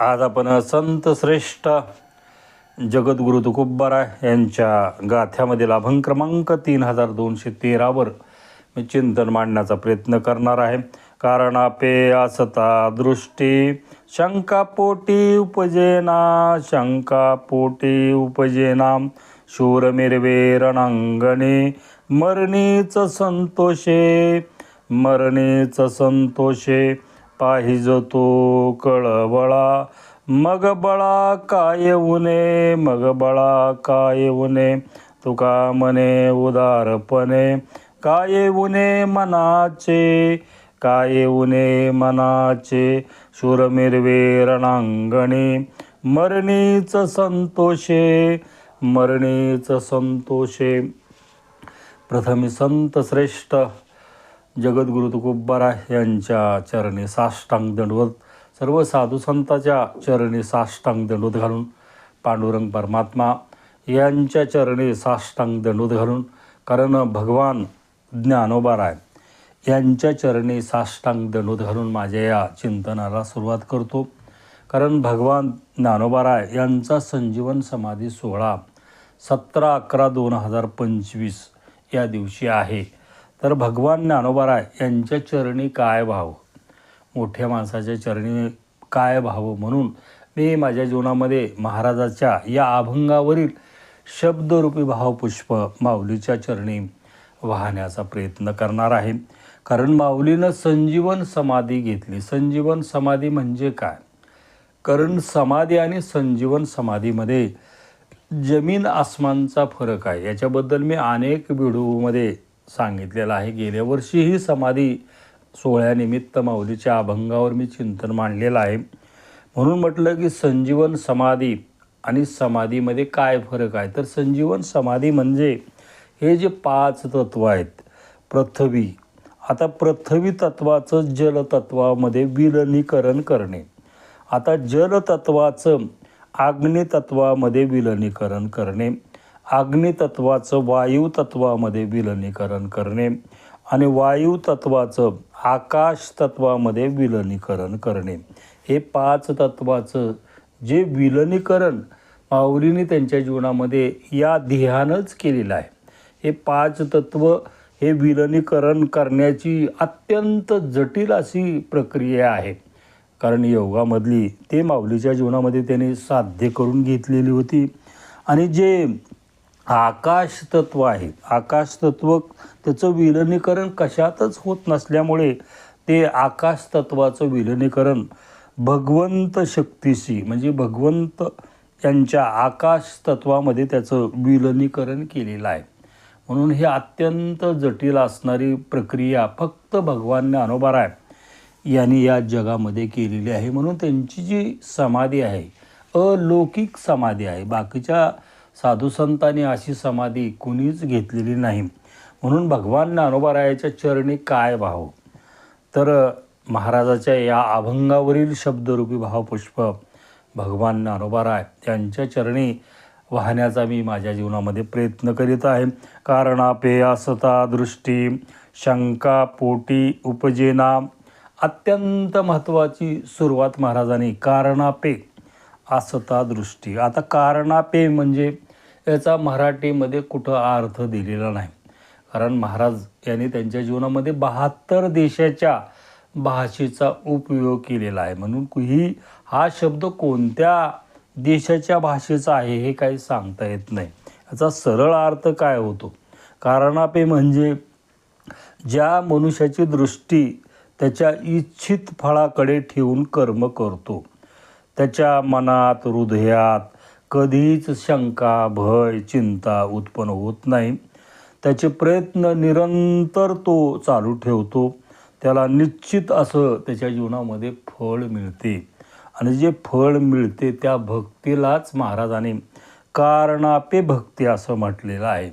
आज आपण संत श्रेष्ठ जगद्गुरु तुकोब्बारा यांच्या गाथ्यामधील अभंग क्रमांक तीन हजार दोनशे तेरावर मी चिंतन मांडण्याचा प्रयत्न करणार आहे. कारण आपे असता दृष्टी शंकापोटी उपजेना शंकापोटी उपजेना शूर मिरवे रणांगणे मरणीच संतोषे मरणीच संतोषे. पाहिजो तो कळवळा मग बळा काय उने मग बळा काय उने तुका मने उदारपणे काय उने मनाचे काय उने मनाचे शूर रणांगणे मरणीच संतोषे मरणीच संतोषे. प्रथमी संत श्रेष्ठ जगद्गुरु तुकोबारा यांच्या चरणी साष्टांग दंडवत. सर्व साधू संतांच्या चरणी साष्टांग दंडवत घालून पांडुरंग परमात्मा यांच्या चरणी साष्टांग दंडवत घालून कारण भगवान ज्ञानोबाराय यांच्या चरणी साष्टांग दंडवत घालून माझ्या या चिंतनाला सुरुवात करतो. कारण भगवान ज्ञानोबाराय यांचा संजीवन समाधी सोहळा सतरा अकरा दोन हजार पंचवीस या दिवशी आहे. तर भगवान ज्ञानोबाराय यांच्या चरणी काय व्हावं? मोठ्या माणसाच्या चरणी काय व्हावं म्हणून मी माझ्या जीवनामध्ये महाराजाच्या या अभंगावरील शब्दरूपी भावपुष्प माऊलीच्या चरणी वाहण्याचा प्रयत्न करणार आहे. कारण माऊलीनं संजीवन समाधी घेतली. संजीवन समाधी म्हणजे काय? कारण समाधी आणि संजीवन समाधीमध्ये जमीन आसमानचा फरक आहे. याच्याबद्दल मी अनेक व्हिडिओमध्ये सांगितलेलं आहे. गेल्या वर्षी ही समाधी सोहळ्यानिमित्त माऊलीच्या अभंगावर मी चिंतन मांडलेलं आहे. म्हणून म्हटलं की संजीवन समाधी आणि समाधीमध्ये काय फरक आहे? तर संजीवन समाधी म्हणजे हे जे पाच तत्व आहेत पृथ्वी. आता पृथ्वी तत्वाचं जलतत्वामध्ये विलनीकरण करणे. आता जलतत्वाचं आग्नेतत्वामध्ये विलनीकरण करणे. अग्नितत्वाचं वायुतत्वामध्ये विलनीकरण करणे आणि वायुतत्वाचं आकाश तत्वामध्ये विलनीकरण करणे. हे पाच तत्वाचं जे विलनीकरण माऊलीने त्यांच्या जीवनामध्ये या ध्येयानंच केलेलं आहे. हे पाच तत्व हे विलनीकरण करण्याची अत्यंत जटिल अशी प्रक्रिया आहे. कारण योगामधली ते माऊलीच्या जीवनामध्ये त्यांनी साध्य करून घेतलेली होती. आणि जे आकाश तत्व आहे. आकाश तत्व त्याचं विलनीकरण कशातच होत नसल्यामुळे ते आकाश तत्वाचं विलनीकरण भगवंत शक्तीशी म्हणजे भगवंत यांच्या आकाश तत्वामध्ये त्याचं विलनीकरण केलेलं आहे. म्हणून हे अत्यंत जटिल असणारी प्रक्रिया फक्त भगवान ज्ञानोबाराय यांनी या जगामध्ये केलेली आहे. म्हणून त्यांची जी समाधी आहे अलौकिक समाधी आहे बाकीच्या साधुसंतांनी अशी समाधी कुणीच घेतलेली नाही. म्हणून भगवान ज्ञानोबारायाच्या चरणी काय भाव? तर महाराजाच्या या अभंगावरील शब्दरूपी भावपुष्प भगवान ज्ञानोबाराय यांच्या चरणी वाहण्याचा मी माझ्या जीवनामध्ये प्रयत्न करीत आहे. कारण आपे दृष्टी शंका पोटी उपजेना अत्यंत महत्त्वाची सुरुवात महाराजांनी कारणापे असता दृष्टी आता कारणापे म्हणजे याचा मराठीमध्ये कुठं अर्थ दिलेला नाही. कारण महाराज यांनी त्यांच्या जीवनामध्ये बहात्तर देशाच्या भाषेचा उपयोग केलेला आहे. म्हणून ही हा शब्द कोणत्या देशाच्या भाषेचा आहे हे काही सांगता येत नाही. याचा सरळ अर्थ काय होतो? कारणापे म्हणजे ज्या मनुष्याची दृष्टी त्याच्या इच्छित फळाकडे ठेवून कर्म करतो. त्याच्या मनात हृदयात कधीच शंका भय चिंता उत्पन्न होत नाही. त्याचे प्रयत्न निरंतर तो चालू ठेवतो. त्याला निश्चित असं त्याच्या जीवनामध्ये फळ मिळते. आणि जे फळ मिळते त्या भक्तीलाच महाराजांनी कारणापे भक्ती असं म्हटलेलं आहे.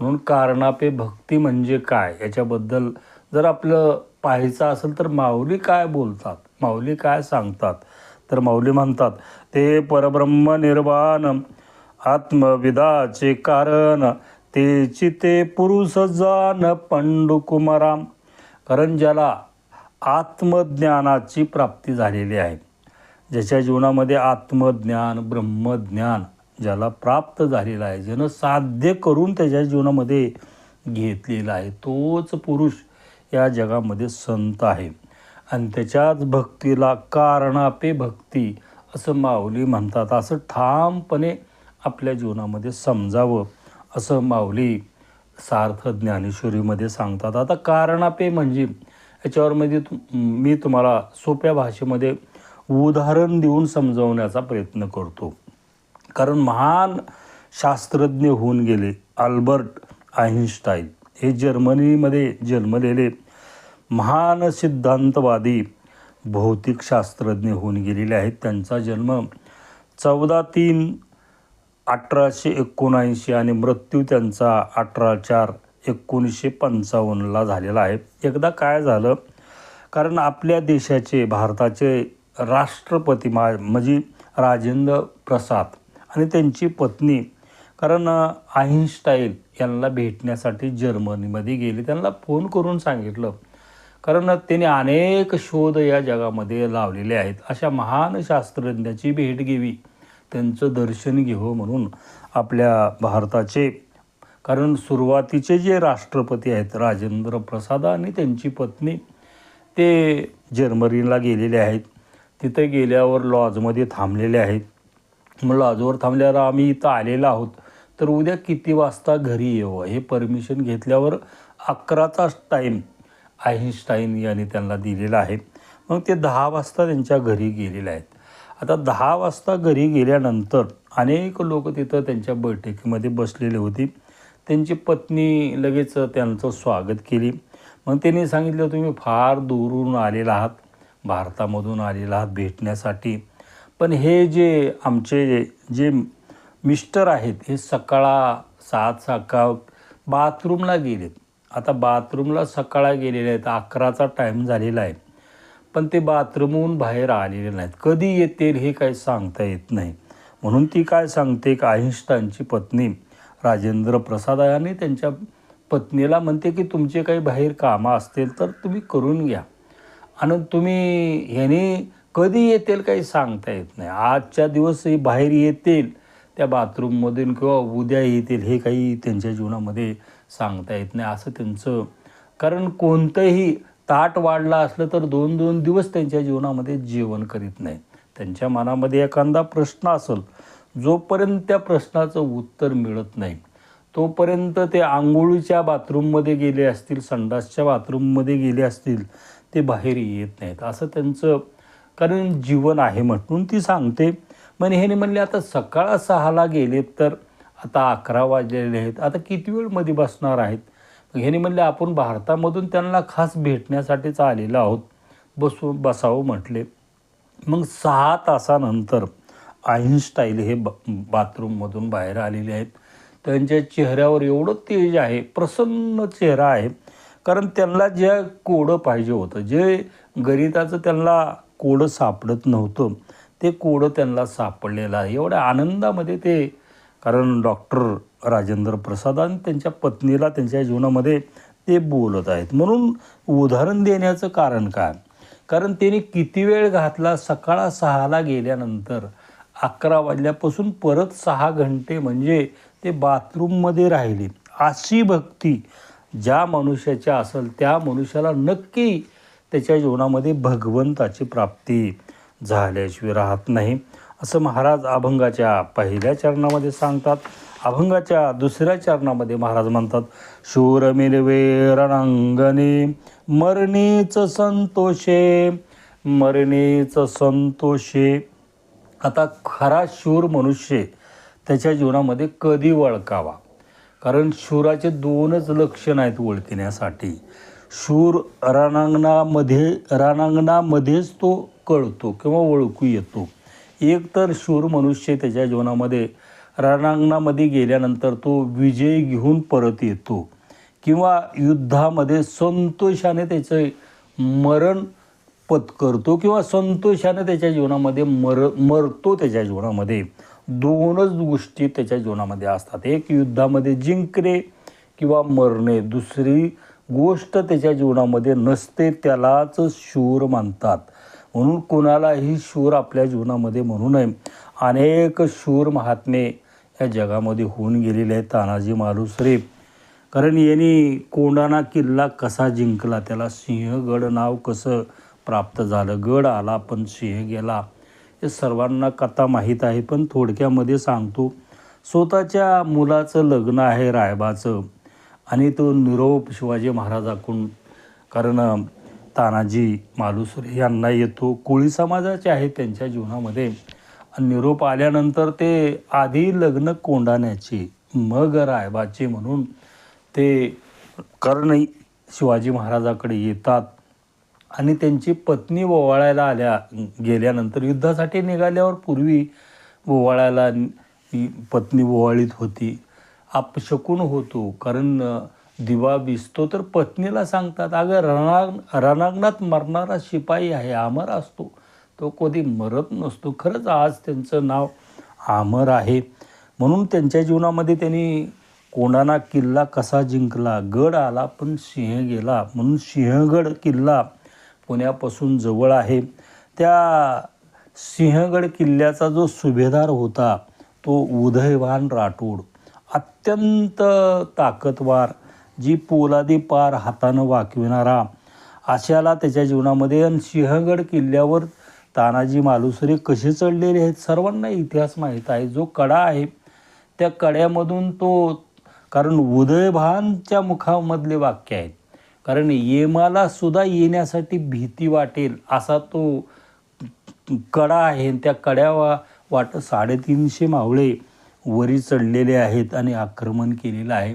म्हणून कारणापे भक्ती म्हणजे काय? याच्याबद्दल जर आपलं पाहायचं असेल तर माऊली काय बोलतात? माऊली काय सांगतात? तर माऊली म्हणतात ते परब्रह्म निर्वाण आत्मविदाचे कारण तेची ते पुरुष जान पंडुकुमाराम कारण ज्याला आत्मज्ञानाची प्राप्ती झालेली आहे ज्याच्या जीवनामध्ये आत्मज्ञान ब्रह्मज्ञान ज्याला प्राप्त झालेलं आहे ज्यानं साध्य करून त्याच्या जीवनामध्ये घेतलेला आहे तोच पुरुष या जगामध्ये संत आहे. आणि त्याच्याच भक्तीला कारणापे भक्ती असं माऊली म्हणतात. असं ठामपणे आपल्या जीवनामध्ये समजावं असं माऊली सार्थ ज्ञानेश्वरीमध्ये सांगतात. आता कारणापे म्हणजे याच्यावरमध्ये म्हणजे तु मी तुम्हाला सोप्या भाषेमध्ये उदाहरण देऊन समजवण्याचा प्रयत्न करतो. कारण महान शास्त्रज्ञ होऊन गेले आल्बर्ट आईन्स्टाईन हे जर्मनीमध्ये जन्मलेले महान सिद्धांतवादी भौतिकशास्त्रज्ञ होऊन गेलेले आहेत. त्यांचा जन्म चौदा तीन अठराशे एकोणऐंशी आणि मृत्यू त्यांचा अठरा चार एकोणीसशे पंचावन्नला झालेला आहे. एकदा काय झालं? कारण आपल्या देशाचे भारताचे राष्ट्रपती मा म्हणजे राजेंद्र प्रसाद आणि त्यांची पत्नी कारण आईन्स्टाईन यांना भेटण्यासाठी जर्मनीमध्ये गेले. त्यांना फोन करून सांगितलं कारण त्यांनी अनेक शोध या जगामध्ये लावलेले आहेत. अशा महान शास्त्रज्ञाची भेट घ्यावी त्यांचं दर्शन घेवं म्हणून आपल्या भारताचे कारण सुरुवातीचे जे राष्ट्रपती आहेत राजेंद्र प्रसाद आणि त्यांची पत्नी ते जर्मनीला गेलेले आहेत. तिथे गेल्यावर लॉजमध्ये थांबलेले आहेत. मग लॉजवर थांबल्यावर आम्ही इथं आलेलो आहोत. तर उद्या किती वाजता घरी येऊ? हे परमिशन घेतल्यावर अकराचाच टाईम आईन्स्टाईन यांनी त्यांना दिलेला आहे. मग ते दहा वाजता त्यांच्या घरी गेलेले आहेत. आता दहा वाजता घरी गेल्यानंतर अनेक लोक तिथं त्यांच्या बैठकीमध्ये बसलेले होते. त्यांची पत्नी लगेच त्यांचं स्वागत केली. मग त्यांनी सांगितलं तुम्ही फार दूरून आलेला आहात. भारतामधून आलेला आहात भेटण्यासाठी. पण हे जे आमचे जे मिस्टर आहेत हे सकाळ सात सकाळ बाथरूमला गेलेत. आता बाथरूमला सकाळा गेलेले आहेत अकराचा टाईम झालेला आहे. पण ते बाथरूमहून बाहेर आलेले नाहीत. कधी येतील हे काही सांगता येत नाही. म्हणून ती काय सांगते का आईन्स्टाईनची पत्नी राजेंद्र प्रसाद आणि त्यांच्या पत्नीला म्हणते की तुमचे काही बाहेर कामं असतील तर तुम्ही करून घ्या. आणि तुम्ही ह्याने कधी येतील काही सांगता येत नाही. आजच्या दिवस हे बाहेर येतील त्या बाथरूममधून किंवा उद्या येतील हे काही त्यांच्या जीवनामध्ये सांगता येत नाही असं त्यांचं. कारण कोणतंही ताट वाढला असलं तर दोन दोन दिवस त्यांच्या जीवनामध्ये जेवण करीत नाही त्यांच्या मनामध्ये एखादा प्रश्न असेल जोपर्यंत त्या प्रश्नाचं उत्तर मिळत नाही तोपर्यंत ते आंघोळीच्या बाथरूममध्ये गेले असतील संडासच्या बाथरूममध्ये गेले असतील ते बाहेर येत नाहीत. असं त्यांचं कारण जीवन आहे म्हणून ती सांगते. मग ह्याने म्हणले आता सकाळ सहाला गेलेत तर आता अकरा वाजलेले आहेत. आता किती वेळमध्ये बसणार आहेत? ह्याने म्हणले आपण भारतामधून त्यांना खास भेटण्यासाठीच आलेलो आहोत. बसू बसावं म्हटले. मग सहा तासानंतर आईन्स्टाईल हे ब बाथरूममधून बाहेर आलेले आहेत. त्यांच्या चेहऱ्यावर एवढं तेज आहे प्रसन्न चेहरा आहे. कारण त्यांना ज्या कोडं पाहिजे होतं जे गणिताचं त्यांना कोडं सापडत नव्हतं ते कोडं त्यांना सापडलेलं आहे. एवढ्या आनंदामध्ये ते कारण डॉक्टर राजेंद्र प्रसाद आणि त्यांच्या पत्नीला त्यांच्या जीवनामध्ये ते बोलत आहेत. म्हणून उदाहरण देण्याचं कारण काय? कारण त्यांनी किती वेळ घातला? सकाळ सहाला गेल्यानंतर अकरा वाजल्यापासून परत सहा घंटे म्हणजे ते बाथरूममध्ये राहिले. अशी भक्ती ज्या मनुष्याच्या असेल त्या मनुष्याला नक्की त्याच्या जीवनामध्ये भगवंताची प्राप्ती झाल्याशिवाय राहत नाही. असं महाराज अभंगाच्या पहिल्या चरणामध्ये सांगतात. अभंगाच्या दुसऱ्या चरणामध्ये महाराज म्हणतात शूर मिलवे रणांगणे मरणीच संतोषे मरणीच संतोषे. आता खरा शूर मनुष्य त्याच्या जीवनामध्ये कधी वळकावा? कारण शूराचे दोनच लक्षण आहेत ओळखण्यासाठी. शूर रणांगणामध्ये रणांगणामध्येच तो कळतो किंवा ओळखू येतो. एक तर शूर मनुष्य त्याच्या जीवनामध्ये रणांगणामध्ये गेल्यानंतर तो विजय घेऊन परत येतो. किंवा युद्धामध्ये संतोषाने त्याचं मरण पत्करतो किंवा संतोषाने त्याच्या जीवनामध्ये मर मरतो त्याच्या जीवनामध्ये. दोनच गोष्टी त्याच्या जीवनामध्ये असतात. एक युद्धामध्ये जिंकणे किंवा मरणे. दुसरी गोष्ट त्याच्या जीवनामध्ये नसते त्यालाच शूर मानतात. म्हणून कोणालाही शूर आपल्या जीवनामध्ये म्हणू नये. अनेक शूर महात्मे या जगामध्ये होऊन गेलेले आहेत तानाजी मालुसरे. कारण यांनी कोंडाणा किल्ला कसा जिंकला त्याला सिंहगड नाव कसं प्राप्त झालं गड आला पण सिंह गेला हे सर्वांना कथा माहीत आहे. पण थोडक्यामध्ये सांगतो स्वतःच्या मुलाचं लग्न आहे रायबाचं आणि तो निरोप शिवाजी महाराजाकडून. कारण तानाजी मालुसरे यांना येतो. कोळी समाजाचे आहे त्यांच्या जीवनामध्ये. निरोप आल्यानंतर ते आधी लग्न कोंडाण्याचे मग रायबाचे म्हणून ते कर्ण शिवाजी महाराजाकडे येतात. आणि त्यांची पत्नी ओवाळायला आल्या गेल्यानंतर युद्धासाठी निघाल्यावर पूर्वी ओवाळायला पत्नी ओवाळीत होती. अपशकून होतो. कारण दिवा विसतो तर पत्नीला सांगतात अगं रणांग रणांगणात मरणारा शिपाई आहे अमर असतो. तो कधी मरत नसतो. खरंच आज त्यांचं नाव अमर आहे. म्हणून त्यांच्या जीवनामध्ये त्यांनी कोणाना किल्ला कसा जिंकला गड आला पण सिंह गेला. म्हणून सिंहगड किल्ला पुण्यापासून जवळ आहे. त्या सिंहगड किल्ल्याचा जो सुभेदार होता तो उदयवान राठोड. अत्यंत ताकदवार जी पोलादी पार हातानं वाकविणारा. अशाला त्याच्या जीवनामध्ये आणि सिंहगड किल्ल्यावर तानाजी मालुसरे कसे चढलेले आहेत सर्वांना इतिहास माहीत आहे. जो कडा आहे त्या कड्यामधून तो कारण उदयभानच्या मुखामधले वाक्य आहेत. कारण येमाला सुद्धा येण्यासाठी भीती वाटेल असा तो कडा आहे त्या कड्या वा वाट साडेतीनशे मावळे वरी चढलेले आहेत आणि आक्रमण केलेलं आहे.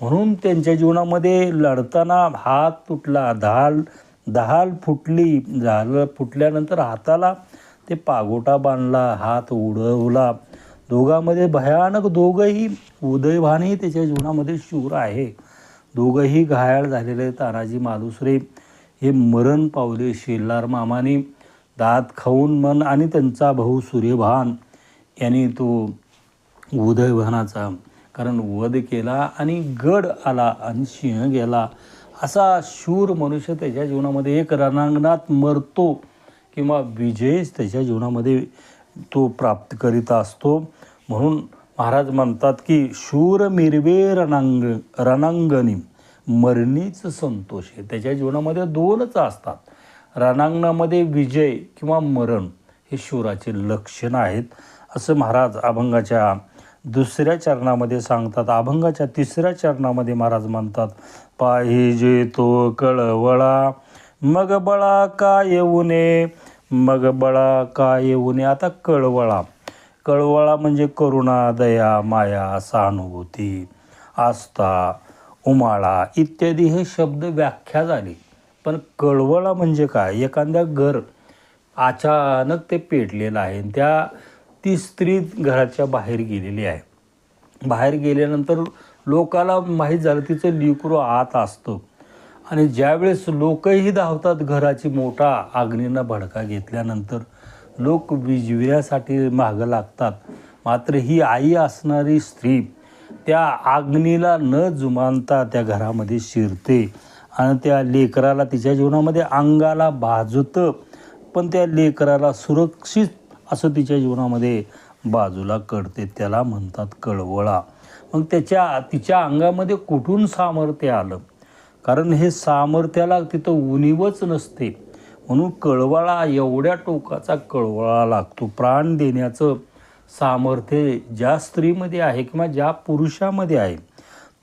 म्हणून त्यांच्या जीवनामध्ये लढताना हात तुटला धाल दहाल फुटली झालं फुटल्यानंतर हाताला ते पागोटा बांधला हात उडवला. दोघांमध्ये भयानक दोघंही उदयभानही त्याच्या जीवनामध्ये शूर आहे. दोघंही घायाळ झालेले तानाजी मालुसरे हे मरण पावले शेल्लार मामाने. दात खाऊन मन आणि त्यांचा भाऊ सूर्यभान. यांनी तो उदयभानाचा कारण वध केला आणि गड आला आणि सिंह गेला. असा शूर मनुष्य त्याच्या जीवनामध्ये एक रणांगणात मरतो किंवा विजयच त्याच्या जीवनामध्ये तो प्राप्त करीत असतो. म्हणून महाराज म्हणतात की शूर मिरवे रणांग रणांगणी मरणीच संतोष आहे. त्याच्या जीवनामध्ये दोनच असतात. रणांगणामध्ये विजय किंवा मरण हे शूराचे लक्षण आहेत. असं महाराज अभंगाच्या दुसऱ्या चरणामध्ये सांगतात अभंगाच्या तिसऱ्या चरणामध्ये महाराज म्हणतात पाहिजे तो कळवळा मग बळा का येऊ नये मग बळा का येऊ नये आता कळवळा कळवळा म्हणजे करुणा दया माया सहानुभूती आस्था उमाळा इत्यादी हे शब्द व्याख्या झाली. पण कळवळा म्हणजे काय? एखाद्या घर अचानक ते पेटलेलं आहे आणि त्या ती स्त्री घराच्या बाहेर गेलेली आहे. बाहेर गेल्यानंतर लोकाला माहीत झालं तिचं लिकरू आत असतं. आणि ज्यावेळेस लोकही धावतात घराची मोठा आग्नीनं भडका घेतल्यानंतर लोक विजविण्यासाठी मागं लागतात. मात्र ही आई असणारी स्त्री त्या आग्नीला न जुमानता त्या घरामध्ये शिरते आणि त्या लेकराला तिच्या जीवनामध्ये अंगाला भाजतं. पण त्या लेकराला सुरक्षित असं तिच्या जीवनामध्ये बाजूला कळते त्याला म्हणतात कळवळा. मग त्याच्या तिच्या अंगामध्ये कुठून सामर्थ्य आलं? कारण हे सामर्थ्याला तिथं उणीवच नसते. म्हणून कळवळा एवढ्या टोकाचा कळवळा लागतो. प्राण देण्याचं सामर्थ्य ज्या स्त्रीमध्ये आहे किंवा ज्या पुरुषामध्ये आहे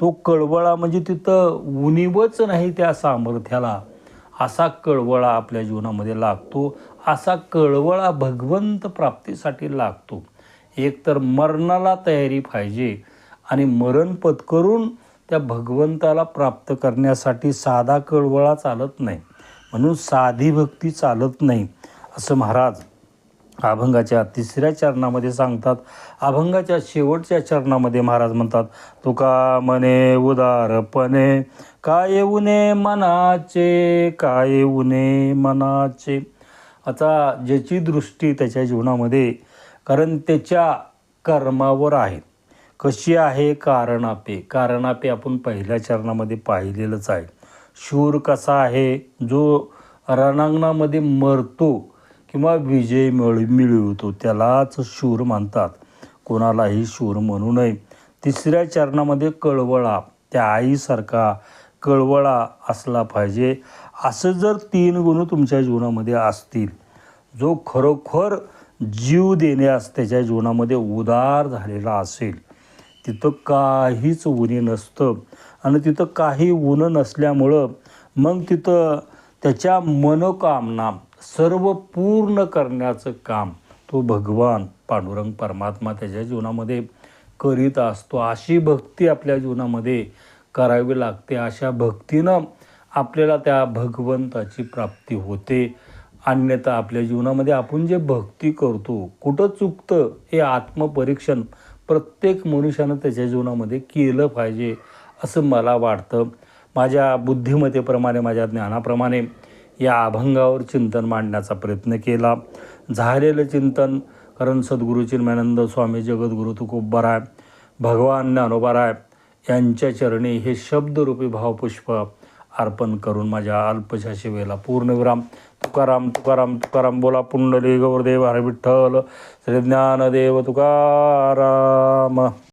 तो कळवळा म्हणजे तिथं उणीवच नाही त्या सामर्थ्याला. असा कळवळा आपल्या जीवनामध्ये लागतो असा कळवळा भगवंत प्राप्तीसाठी लागतो. एक तर मरणाला तयारी पाहिजे आणि मरण पत्करून त्या भगवंताला प्राप्त करण्यासाठी साधा कळवळा चालत नाही. म्हणून साधी भक्ती चालत नाही. असं महाराज अभंगाच्या तिसऱ्या चरणामध्ये सांगतात. अभंगाच्या शेवटच्या चरणामध्ये महाराज म्हणतात तुका मने उदारपणे काय उने मनाचे काय उने मनाचे? आता ज्याची दृष्टी त्याच्या जीवनामध्ये कारण त्याच्या कर्मावर आहे. कशी आहे कारणापे? कारणापे आपण पहिल्या चरणामध्ये पाहिलेलंच आहे. शूर कसा आहे? जो रणांगणामध्ये मरतो किंवा विजय मिळ मिळवतो त्यालाच शूर मानतात कोणालाही शूर म्हणू नये. तिसऱ्या चरणामध्ये कळवळा त्या आईसारखा कळवळा असला पाहिजे. असं जर तीन गुण तुमच्या जीवनामध्ये असतील जो खरोखर जीव देण्यास त्याच्या जीवनामध्ये उदार झालेला असेल तिथं काहीच उणे नसतं. आणि तिथं काही ऊन नसल्यामुळं मग तिथं त्याच्या मनोकामना सर्व पूर्ण करण्याचं काम तो भगवान पांडुरंग परमात्मा त्याच्या जीवनामध्ये करीत असतो. अशी भक्ती आपल्या जीवनामध्ये करावी लागते. अशा भक्तीनं आपल्याला त्या भगवंताची प्राप्ती होते. अन्यथा आपल्या जीवनामध्ये आपण जे भक्ती करतो कुठं चुकतं हे आत्मपरीक्षण प्रत्येक मनुष्यानं त्याच्या जीवनामध्ये केलं पाहिजे असं मला वाटतं. माझ्या बुद्धिमत्तेप्रमाणे माझ्या ज्ञानाप्रमाणे या अभंगावर चिंतन मांडण्याचा प्रयत्न केला. झालेलं चिंतन कारण सद्गुरू चिन्मयानंद स्वामी जगद्गुरु तुकोबराय भगवान ज्ञानोबाराय यांच्या चरणी हे शब्दरूपी भावपुष्प अर्पण करून माझ्या अल्पशा शिवेला पूर्णविराम तुकाराम तुकाराम तुकाराम बोला पुंडली गौरदेव हरे विठ्ठल श्री ज्ञानदेव तुकाराम.